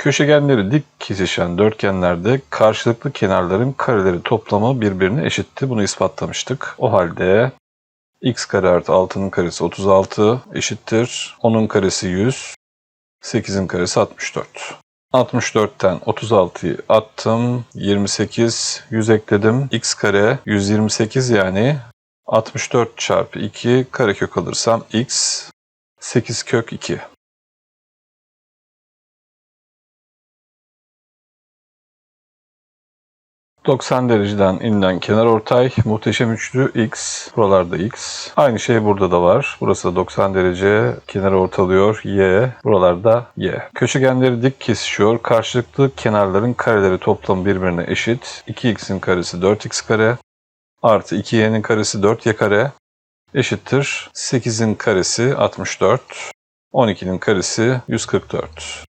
Köşegenleri dik kesişen dörtgenlerde karşılıklı kenarların kareleri toplamı birbirine eşitti. Bunu ispatlamıştık. O halde x kare artı 6'nın karesi 36 eşittir. 10'un karesi 100, 8'in karesi 64. 64'ten 36'yı attım. 28, 100 ekledim. x kare 128 yani 64 çarpı 2 karekök alırsam x 8 kök 2. ...90 dereceden inilen kenar ortay, muhteşem üçlü x, buralarda x. Aynı şey burada da var. Burası da 90 derece, kenar ortalıyor, y, buralarda y. Köşegenleri dik kesişiyor, karşılıklı kenarların kareleri toplamı birbirine eşit. 2x'in karesi 4x kare, artı 2y'nin karesi 4y kare, eşittir. 8'in karesi 64, 12'nin karesi 144.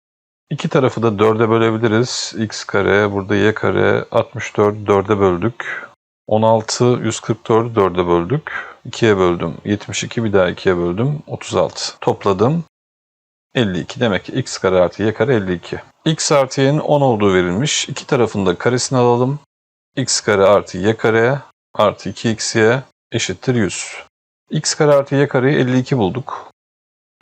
İki tarafı da 4'e bölebiliriz. x kare, burada y kare, 64 4'e böldük. 16, 144 4'e böldük. 2'ye böldüm. 72 bir daha 2'ye böldüm. 36. Topladım. 52. Demek ki x kare artı y kare 52. x artı y'nin 10 olduğu verilmiş. İki tarafında karesini alalım. x kare artı y kare artı 2xy eşittir 100. x kare artı y kareyi 52 bulduk.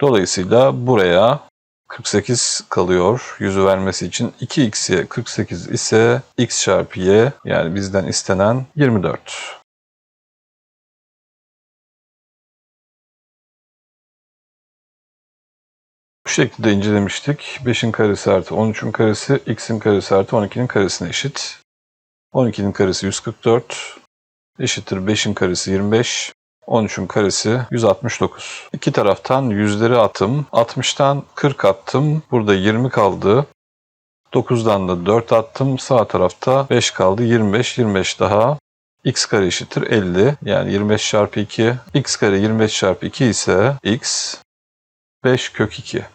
Dolayısıyla buraya 48 kalıyor yüzü vermesi için. 2x'ye 48 ise x çarpı y yani bizden istenen 24. Bu şekilde incelemiştik. 5'in karesi artı 13'ün karesi x'in karesi artı 12'nin karesine eşit. 12'nin karesi 144 eşittir 5'in karesi 25. 13'ün karesi 169. İki taraftan yüzleri attım. 60'tan 40 attım. Burada 20 kaldı. 9'dan da 4 attım. Sağ tarafta 5 kaldı. 25. 25 daha. x kare eşittir 50. Yani 25 çarpı 2. x kare 25 çarpı 2 ise x 5 kök 2.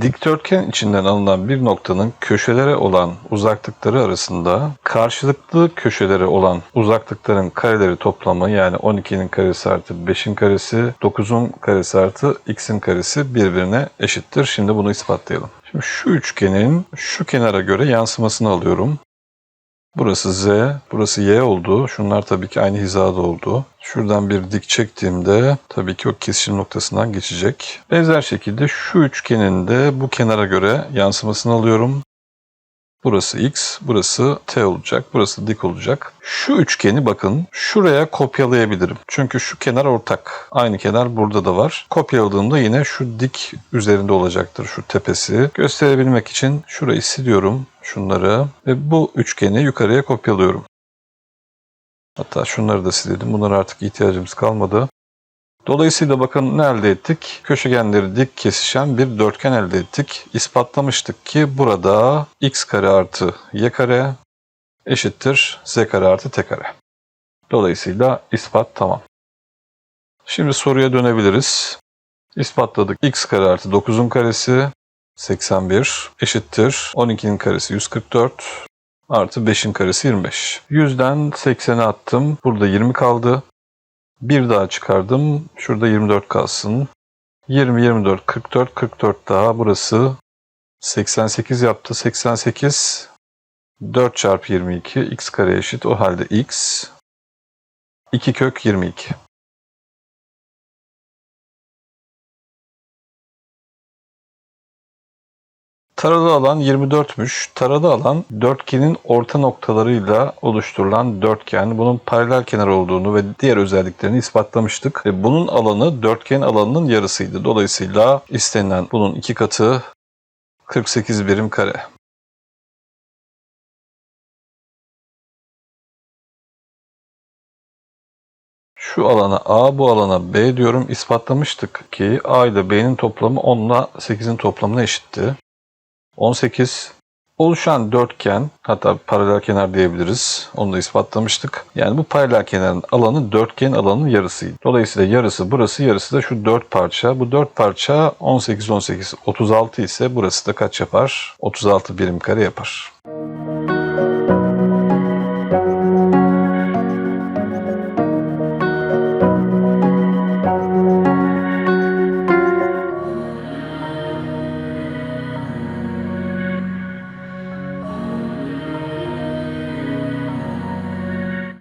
Dikdörtgen içinden alınan bir noktanın köşelere olan uzaklıkları arasında karşılıklı köşelere olan uzaklıkların kareleri toplamı yani 12'nin karesi artı 5'in karesi 9'un karesi artı x'in karesi birbirine eşittir. Şimdi bunu ispatlayalım. Şimdi şu üçgenin şu kenara göre yansımasını alıyorum. Burası Z, burası Y oldu. Şunlar tabii ki aynı hizada oldu. Şuradan bir dik çektiğimde tabii ki o kesişim noktasından geçecek. Benzer şekilde şu üçgenin de bu kenara göre yansımasını alıyorum. Burası x, burası t olacak, burası dik olacak. Şu üçgeni bakın şuraya kopyalayabilirim. Çünkü şu kenar ortak. Aynı kenar burada da var. Kopyaladığımda yine şu dik üzerinde olacaktır şu tepesi. Gösterebilmek için şurayı siliyorum şunları ve bu üçgeni yukarıya kopyalıyorum. Hatta şunları da silelim. Bunlara artık ihtiyacımız kalmadı. Dolayısıyla bakın ne elde ettik? Köşegenleri dik kesişen bir dörtgen elde ettik. İspatlamıştık ki burada x kare artı y kare eşittir z kare artı t kare. Dolayısıyla ispat tamam. Şimdi soruya dönebiliriz. İspatladık. x kare artı 9'un karesi 81 eşittir 12'nin karesi 144 artı 5'in karesi 25. 100'den 80'e attım. Burada 20 kaldı. Bir daha çıkardım. Şurada 24 kalsın. 20, 24, 44, 44 daha. Burası 88 yaptı. 88 4 çarpı 22 x kare eşit. O halde x 2 kök 22. Taralı alan 24'müş. Taralı alan dörtgenin orta noktalarıyla oluşturulan dörtgen. Bunun paralel kenar olduğunu ve diğer özelliklerini ispatlamıştık. Ve bunun alanı dörtgen alanının yarısıydı. Dolayısıyla istenilen bunun iki katı 48 birim kare. Şu alana A, bu alana B diyorum. İspatlamıştık ki A ile B'nin toplamı 10 ile 8'in toplamına eşitti. 18 Oluşan dörtgen hatta paralel kenar diyebiliriz. Onu da ispatlamıştık. Yani bu paralel kenarın alanı dörtgen alanının yarısıydı. Dolayısıyla yarısı burası yarısı da şu dört parça. Bu dört parça 18 18 36 ise burası da kaç yapar? 36 birim kare yapar.